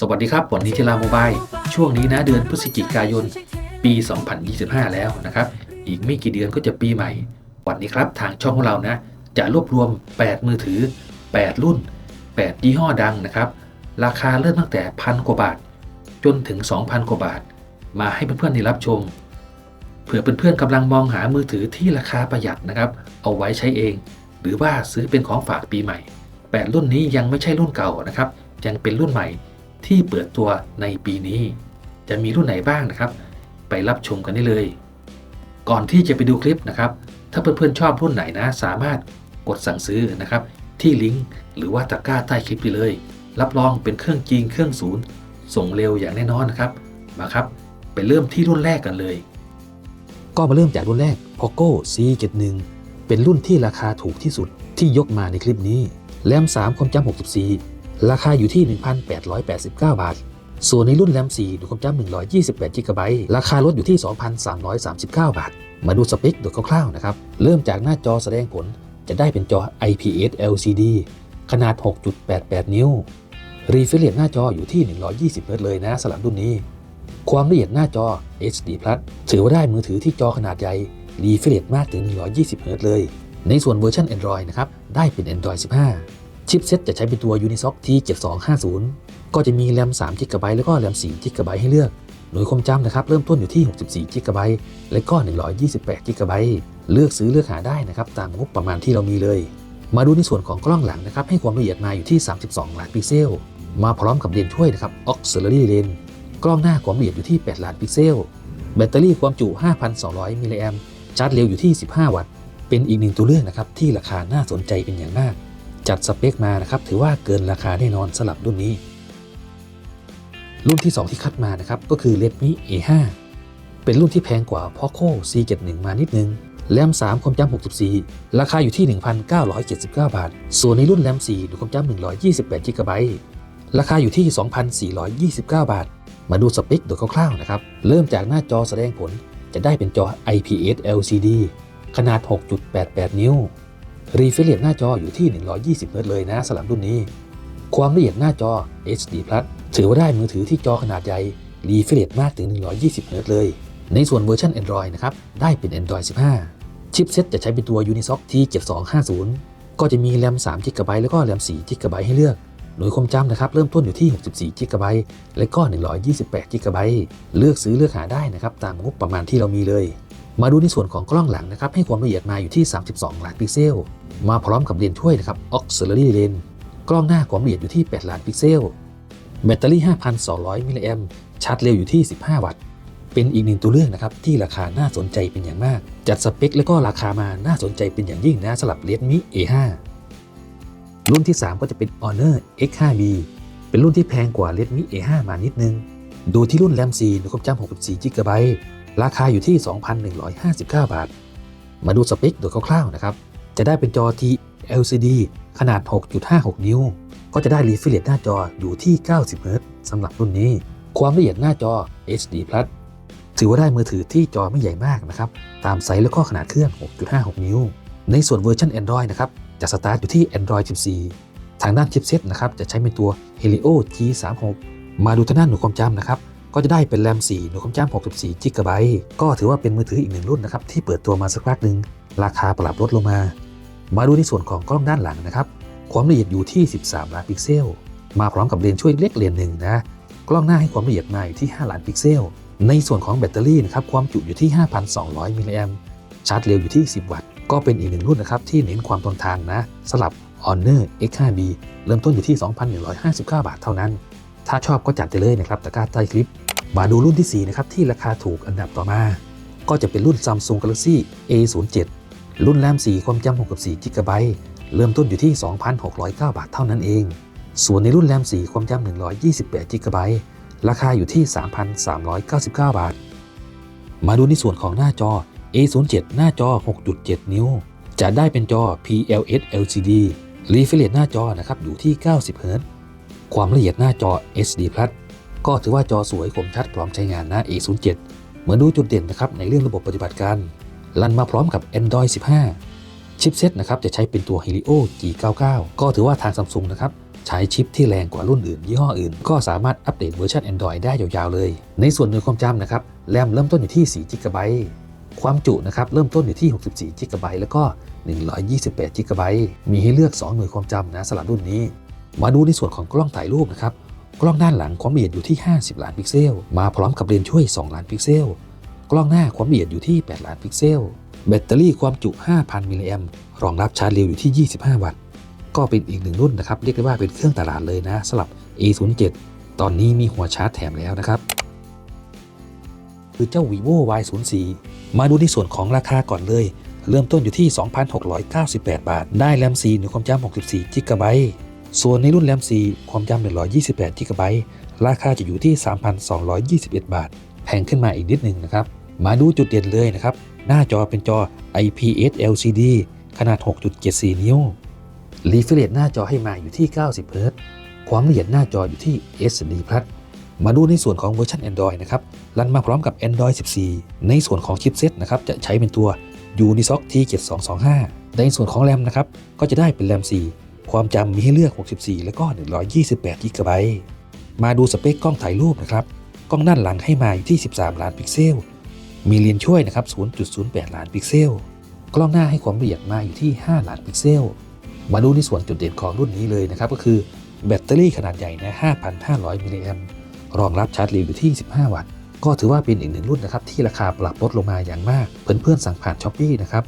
สวัสดีครับวันนี้ทีลาโมบายช่วงนี้นะเดือนพฤศจิกายน ปี 2025 แล้วนะครับ อีกไม่กี่เดือนก็จะปีใหม่ วันนี้ครับทางช่องของเรานะ จะรวบรวม 8 มือถือ 8 รุ่น 8 ยี่ห้อดังนะครับ ราคาเริ่มตั้งแต่พันกว่าบาท จนถึง 2,000 กว่าบาท มาให้เพื่อนๆได้รับชม เผื่อเพื่อนๆกำลังมองหามือถือที่ราคาประหยัดนะครับ เอาไว้ใช้เอง หรือว่าซื้อเป็นของฝากปีใหม่ 8 รุ่นนี้ยังไม่ใช่รุ่นเก่านะครับ ยังเป็นรุ่นใหม่ ที่เปิดตัวในปีนี้ จะมีรุ่นไหนบ้างนะครับ ไปรับชมกันได้เลย ก่อนที่จะไปดูคลิปนะครับ ถ้าเพื่อนๆชอบรุ่นไหนนะ สามารถกดสั่งซื้อนะครับ ที่ลิงก์หรือว่าตะกร้าใต้คลิปไปเลย รับรองเป็นเครื่องจริงเครื่องศูนย์ ส่งเร็วอย่างแน่นอนนะครับ มาครับ ไปเริ่มที่รุ่นแรกกันเลย ก็มาเริ่มจากรุ่นแรก Poco C71 เป็นรุ่นที่ราคาถูกที่สุดที่ยกมาในคลิปนี้ แรม 3 ความจำ64 ราคาอยู่ที่ 1,889 บาท ส่วนในรุ่นแรม4ดูความจำ128 g b ราคาลดอยู่ที่ 2,339 บาท มาดูสเปคโดยคร่าวๆนะครับ เริ่มจากหน้าจอแสดงผลจะได้เป็นจอ IPS LCD ขนาด 6.88 นิ้ว รีเฟรชหน้าจออยู่ที่ 120 เฮิรตซ์เลยนะสำหรับรุ่นนี้ ความละเอียดหน้าจอ HD Plus ถือว่าได้มือถือที่จอขนาดใหญ่ รีเฟรชมากถึง 120 เฮิรตซ์เลย ในส่วนเวอร์ชัน Android นะครับ ได้เป็น Android 15 ชิปเซ็ตจะใช้เป็นตัว Unisoc T7250 ก็จะมีแรม3 g b แล้วก็แรม4 g b ให้เลือก หน่วยความจำนะครับเริ่มต้นอยู่ที่ 64 g b และก็ 128 g b เลือกซื้อเลือกหาได้นะครับตามงบประมาณที่เรามีเลย มาดูในส่วนของกล้องหลังนะครับให้ความละเอียดมาอยู่ที่ 32 ล้านพิกเซล มาพร้อมกับเลนส์ช่วยนะครับ Auxiliary Lens กล้องหน้าความละเอียดอยู่ที่ 8 ล้านพิกเซล แบตเตอรี่ความจุ 5,200 มิลลิแอมชาร์จเร็วอยู่ที่ 15 วัตต์ เป็นอีกหนึ่งตัวเลือกนะครับที่ราคาน่าสนใจเป็นอย่างมาก จัดสเปคมานะครับ ถือว่าเกินราคาแน่นอนสำหรับรุ่นนี้ รุ่นที่ 2 ที่คัดมานะครับ ก็คือ Redmi A5 เป็นรุ่นที่แพงกว่า Poco C71 มานิดนึงแรม 3 ความจำ64 ราคาอยู่ที่ 1,979 บาท ส่วนในรุ่นแรม4ดูความจำ128 g b ราคาอยู่ที่ 2,429 บาท มาดูสเปคโดยคร่าวๆนะครับ เริ่มจากหน้าจอแสดงผลจะได้เป็นจอ IPS LCD ขนาด 6.88 นิ้ว รีเฟรชหน้าจออยู่ที่ 120เฮิรตซ์เลยนะสำหรับรุ่นนี้ ความละเอียดหน้าจอ HD Plus ถือว่าได้มือถือที่จอขนาดใหญ่รีเฟรชมากถึง 120เฮิรตซ์เลย ในส่วนเวอร์ชัน Android นะครับได้เป็น Android 15 ชิปเซ็ตจะใช้เป็นตัว Unisoc T7250 ก็จะมีแรม3 g b แล้วก็แรม4 g b ให้เลือกหน่วยความจำนะครับเริ่มต้นอยู่ที่ 64 g b และก็ 128 g b เลือกซื้อเลือกหาได้นะครับตามงบประมาณที่เรามีเลย มาดูในส่วนของกล้องหลังนะครับให้ความละเอียดมาอยู่ที่ 32 ล้านพิกเซล มาพร้อมกับเลนส์ช่วยนะครับ Auxiliary Lens กล้องหน้าความละเอียดอยู่ที่ 8 ล้านพิกเซล แบตเตอรี่ 5,200 มิลลิแอมชาร์จเร็วอยู่ที่ 15 วัตต์ เป็นอีกหนึ่งตัวเลือกนะครับที่ราคาน่าสนใจเป็นอย่างมาก จัดสเปคแล้วก็ราคามาน่าสนใจเป็นอย่างยิ่งนะสำหรับ Redmi A5 รุ่นที่ 3 ก็จะเป็น Honor X5B เป็นรุ่นที่แพงกว่า Redmi A5 มานิดนึง ดูที่รุ่นแรม4หรือความจำ64 GB ราคาอยู่ที่ 2,159 บาท มาดูสเปคโดยคร่าวๆนะครับ จะได้เป็นจอ TLCD ขนาด 6.56 นิ้ว ก็จะได้รีเฟรชหน้าจออยู่ที่ 90เฮิรตซ์สำหรับรุ่นนี้ ความละเอียดหน้าจอ HD Plus ถือว่าได้มือถือที่จอไม่ใหญ่มากนะครับ ตามไซส์แล้วก็ขนาดเครื่อง 6.56 นิ้ว ในส่วนเวอร์ชัน Android นะครับ จะสตาร์ทอยู่ที่ Android 14 ทางด้านชิปเซ็ตนะครับ จะใช้เป็นตัว Helio G36 มาดูทางด้านหน่วยความจำนะครับ ก็จะได้เป็นแรม4หน่วยความจำ64 g b ก็ถือว่าเป็นมือถืออีกหนึ่งรุ่นนะครับที่เปิดตัวมาสักพักหนึ่งราคาปรับลดลงมา มาดูในส่วนของกล้องด้านหลังนะครับ ความละเอียดอยู่ที่ 13 ล้านพิกเซล มาพร้อมกับเลนส์ช่วยเล็กเลนหนึ่งนะ กล้องหน้าให้ความละเอียดมาอยู่ที่ 5 ล้านพิกเซล ในส่วนของแบตเตอรี่นะครับความจุอยู่ที่ 5,200 มิลลิแอมชาร์จเร็วอยู่ที่ 10 วัตต์ ก็เป็นอีกหนึ่งรุ่นนะครับที่เน้นความทนทานนะสำหรับ Honor X5B เริ่มต้นอยู่ที่ 2,159 บาทเท่านั้น ถ้าชอบก็จัดไปเลยนะครับตะกร้าใต้คลิป มาดูรุ่นที่ 4 นะครับ ที่ราคาถูกอันดับต่อมา ก็จะเป็นรุ่น Samsung Galaxy A07 รุ่นแรม 4 ความจำ64 g b เริ่มต้นอยู่ที่ 2,609 บาทเท่านั้นเอง ส่วนในรุ่นแรม 4 ความจำ128 g b ราคาอยู่ที่ 3,399 บาท มาดูในส่วนของหน้าจอ A07 หน้าจอ 6.7 นิ้ว จะได้เป็นจอ PLS LCD รีเฟรชหน้าจอนะครับอยู่ที่ 90เฮิรตซ์ความละเอียดหน้าจอ HD Plus ก็ถือว่าจอสวยคมชัดพร้อมใช้งานนะ A07 เหมือนดูจุดเด่นนะครับในเรื่องระบบปฏิบัติการรันมาพร้อมกับ Android 15 ชิปเซ็ตนะครับจะใช้เป็นตัว Helio G99 ก็ถือว่าทาง Samsung นะครับใช้ชิปที่แรงกว่ารุ่นอื่น ยี่ห้ออื่น ก็สามารถอัปเดตเวอร์ชัน Android ได้ยาวๆเลย ในส่วนหน่วยความจำนะครับแรมเริ่มต้นอยู่ที่4 g b ความจุนะครับเริ่มต้นอยู่ที่ 64 g b แล้วก็ 128 g b มีให้เลือก 2 หน่วยความจำนะสำหรับรุ่นนี้ มาดูในส่วนของกล้องถ่ายรูปนะครับ กล้องด้านหลังความละเอียดอยู่ที่ 50 ล้านพิกเซล มาพร้อมกับเลนส์ช่วย 2 ล้านพิกเซล กล้องหน้าความละเอียดอยู่ที่ 8 ล้านพิกเซล แบตเตอรี่ความจุ 5,000 มิลลิแอมรองรับชาร์จเร็วอยู่ที่ 25 วัตต์ ก็เป็นอีกหนึ่งรุ่นนะครับ เรียกได้ว่าเป็นเครื่องตลาดเลยนะสำหรับ A07 ตอนนี้มีหัวชาร์จแถมแล้วนะครับ คือเจ้า vivo Y04 มาดูในส่วนของราคาก่อนเลย เริ่มต้นอยู่ที่ 2,698 บาท ได้แรม4หน่วยความจำ64 g b ส่วนในรุ่นแรม 4 ความจำ128 g b ราคาจะอยู่ที่ 3,221 บาท แพงขึ้นมาอีกนิดหนึ่งนะครับ มาดูจุดเด่นเลยนะครับ หน้าจอเป็นจอ IPS LCD ขนาด 6.74 นิ้ว รีเฟรชหน้าจอให้มาอยู่ที่ 90 เฮิรต์ความละเอียดหน้าจออยู่ที่ SD Plus มาดูในส่วนของเวอร์ชัน Android นะครับ รันมาพร้อมกับ Android 14 ในส่วนของชิปเซตนะครับ จะใช้เป็นตัว Unisoc T7225 ในส่วนของแรมนะครับ ก็จะได้เป็นแรม4 ความจำมีให้เลือก 64 แล้วก็ 128 GB มาดูสเปคกล้องถ่ายรูปนะครับ กล้องด้านหลังให้มาอยู่ที่ 13 ล้านพิกเซล มีเลนส์ช่วยนะครับ 0.08 ล้านพิกเซล กล้องหน้าให้ความละเอียดมาอยู่ที่ 5 ล้านพิกเซล มาดูในส่วนจุดเด่นของรุ่นนี้เลยนะครับ ก็คือแบตเตอรี่ขนาดใหญ่นะ 5,500 มิลลิแอมป์รองรับชาร์จเร็วอยู่ที่ 15 วัตต์ ก็ถือว่าเป็นอีกหนึ่งรุ่นนะครับที่ราคาปรับลดลงมาอย่างมาก เพื่อนๆสั่งผ่านช้อปปี้นะครับ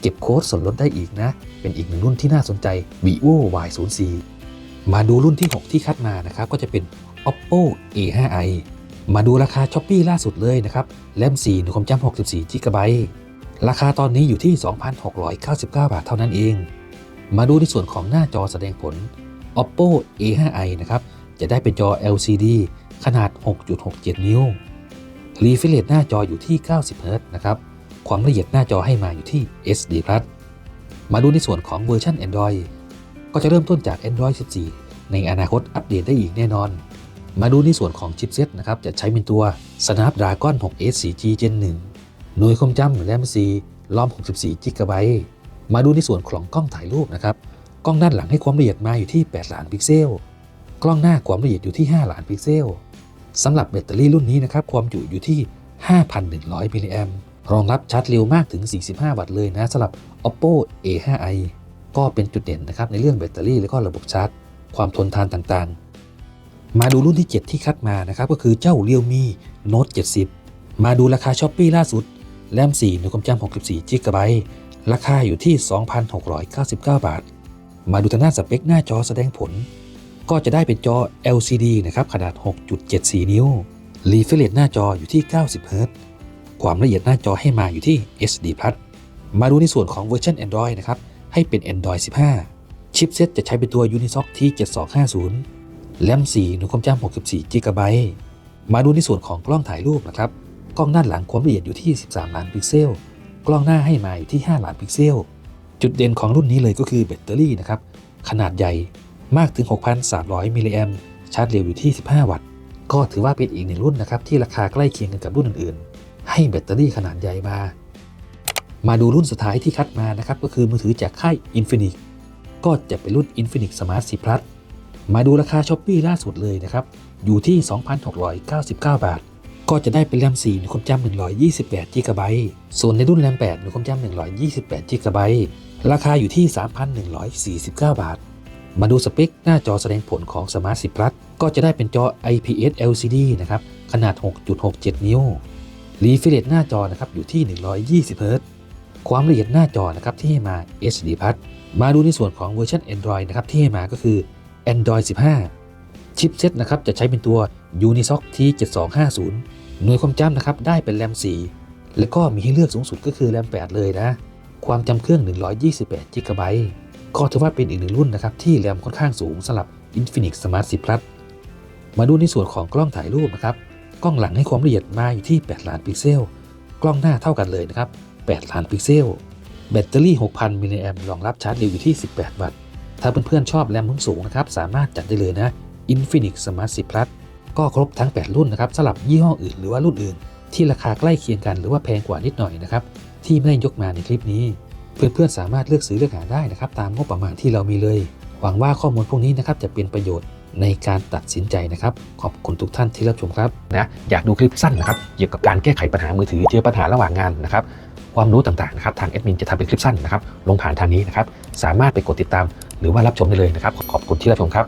เก็บโค้ดส่วนลดได้อีกนะ เป็นอีกหนึ่งรุ่นที่น่าสนใจ vivo Y04 มาดูรุ่นที่ 6 ที่คัดมานะครับ ก็จะเป็น oppo a5i มาดูราคาช้อปปี้ล่าสุดเลยนะครับแรม4หน่วยความจำ64 g b ราคาตอนนี้อยู่ที่ 2,699 บาทเท่านั้นเอง มาดูในส่วนของหน้าจอแสดงผล oppo a5i นะครับ จะได้เป็นจอ LCD ขนาด 6.67 นิ้ว รีเฟรชหน้าจออยู่ที่ 90เฮิรตซ์นะครับ ความละเอียดหน้าจอให้มาอยู่ที่ SD Plus มาดูในส่วนของเวอร์ชัน Android ก็จะเริ่มต้นจาก Android 14 ในอนาคตอัปเดตได้อีกแน่นอน มาดูในส่วนของชิปเซ็ตนะครับ จะใช้เป็นตัว Snapdragon 6S 4G Gen 1 หน่วยความจำแรม4ล้อม64 GB มาดูในส่วนของกล้องถ่ายรูปนะครับ กล้องด้านหลังให้ความละเอียดมาอยู่ที่ 8 ล้านพิกเซล กล้องหน้าความละเอียดอยู่ที่ 5 ล้านพิกเซลสำหรับแบตเตอรี่รุ่นนี้นะครับ ความจุอยู่ที่ 5,100มิลลิแอม รองรับชาร์จเร็วมากถึง 45 วัตต์เลยนะสำหรับ oppo a5i ก็เป็นจุดเด่นนะครับในเรื่องแบตเตอรี่และก็ระบบชาร์จ ความทนทานต่างๆ มาดูรุ่นที่ 7 ที่คัดมานะครับก็คือเจ้า realme note 70 มาดูราคาช้อปปี้ล่าสุด แรม4หน่วยความจำ64 g b ราคาอยู่ที่ 2,699 บาท มาดูทางด้านสเปคหน้าจอแสดงผล ก็จะได้เป็นจอ LCD นะครับขนาด 6.74 นิ้วรีเฟรชหน้าจออยู่ที่90เฮิรต์ ความละเอียดหน้าจอให้มาอยู่ที่ SD Plus มาดูในส่วนของเวอร์ชัน Android นะครับ ให้เป็น Android 15 ชิปเซ็ตจะใช้เป็นตัว Unisoc T7250 แรม4หน่วยความจำ64 GB มาดูในส่วนของกล้องถ่ายรูปนะครับ กล้องด้านหลังความละเอียดอยู่ที่ 13 ล้านพิกเซล กล้องหน้าให้มาอยู่ที่ 5 ล้านพิกเซล จุดเด่นของรุ่นนี้เลยก็คือแบตเตอรี่นะครับ ขนาดใหญ่มากถึง 6,300 มิลลิแอมชาร์จเร็วอยู่ที่ 15 วัตต์ ก็ถือว่าเป็นอีกหนึ่งรุ่นนะครับที่ราคาใกล้เคียงกันกับรุ่นอื่นๆ ให้แบตเตอรี่ขนาดใหญ่มา มาดูรุ่นสุดท้ายที่คัดมานะครับ ก็คือมือถือจากค่าย Infinix ก็จะเป็นรุ่น Infinix Smart 10 Plus มาดูราคาช้อปปี้ล่าสุดเลยนะครับ อยู่ที่ 2,699 บาท ก็จะได้เป็นแรม4หน่วยความจำ128 g b ส่วนในรุ่นแรม8หน่วยความจำ128 g b ราคาอยู่ที่ 3,149 บาท มาดูสเปคหน้าจอแสดงผลของ Smart 10 Plus ก็จะได้เป็นจอ IPS LCD นะครับ ขนาด 6.67 นิ้ว รีเฟรชหน้าจอนะครับอยู่ที่ 120เฮิรตซ์ความละเอียดหน้าจอนะครับที่ให้มา HD Plus มาดูในส่วนของเวอร์ชัน Android นะครับที่ให้มาก็คือ Android 15 ชิปเซ็ตนะครับจะใช้เป็นตัว Unisoc T7250 หน่วยความจำนะครับได้เป็นแรม 4 แล้วก็มีให้เลือกสูงสุดก็คือแรม 8 เลยนะ ความจำเครื่อง 128 g b ก็ถือว่าเป็นอีกหนึ่งรุ่นนะครับที่แรมค่อนข้างสูงสำหรับ Infinix Smart 10 Plus มาดูในส่วนของกล้องถ่ายรูปนะครับ กล้องหลังให้ความละเอียดมาอยู่ที่ 8 ล้านพิกเซล กล้องหน้าเท่ากันเลยนะครับ 8 ล้านพิกเซล แบตเตอรี่ 6,000มิลลิแอมรองรับชาร์จเร็วอยู่ที่ 18 วัตต์ ถ้าเพื่อนๆชอบแรมมุ้งสูงนะครับ สามารถจัดได้เลยนะ Infinix Smart 10 Plus ก็ครบทั้ง 8 รุ่นนะครับสำหรับยี่ห้ออื่นหรือว่ารุ่นอื่น ที่ราคาใกล้เคียงกันหรือว่าแพงกว่านิดหน่อยนะครับ ที่ไม่ได้ยกมาในคลิปนี้ เพื่อนๆสามารถเลือกซื้อเลือกหาได้นะครับ ตามงบประมาณที่เรามีเลย หวังว่าข้อมูลพวกนี้นะครับจะเป็นประโยชน์ ในการตัดสินใจนะครับ ขอบคุณทุกท่านที่รับชมครับนะอยากดูคลิปสั้นนะครับเกี่ยวกับการแก้ไขปัญหามือถือเจอปัญหาระหว่างงานนะครับความรู้ต่างๆนะครับทางแอดมินจะทำเป็นคลิปสั้นนะครับลงผ่านทางนี้นะครับสามารถไปกดติดตาม หรือว่ารับชมได้เลยนะครับขอบคุณที่รับชมครับ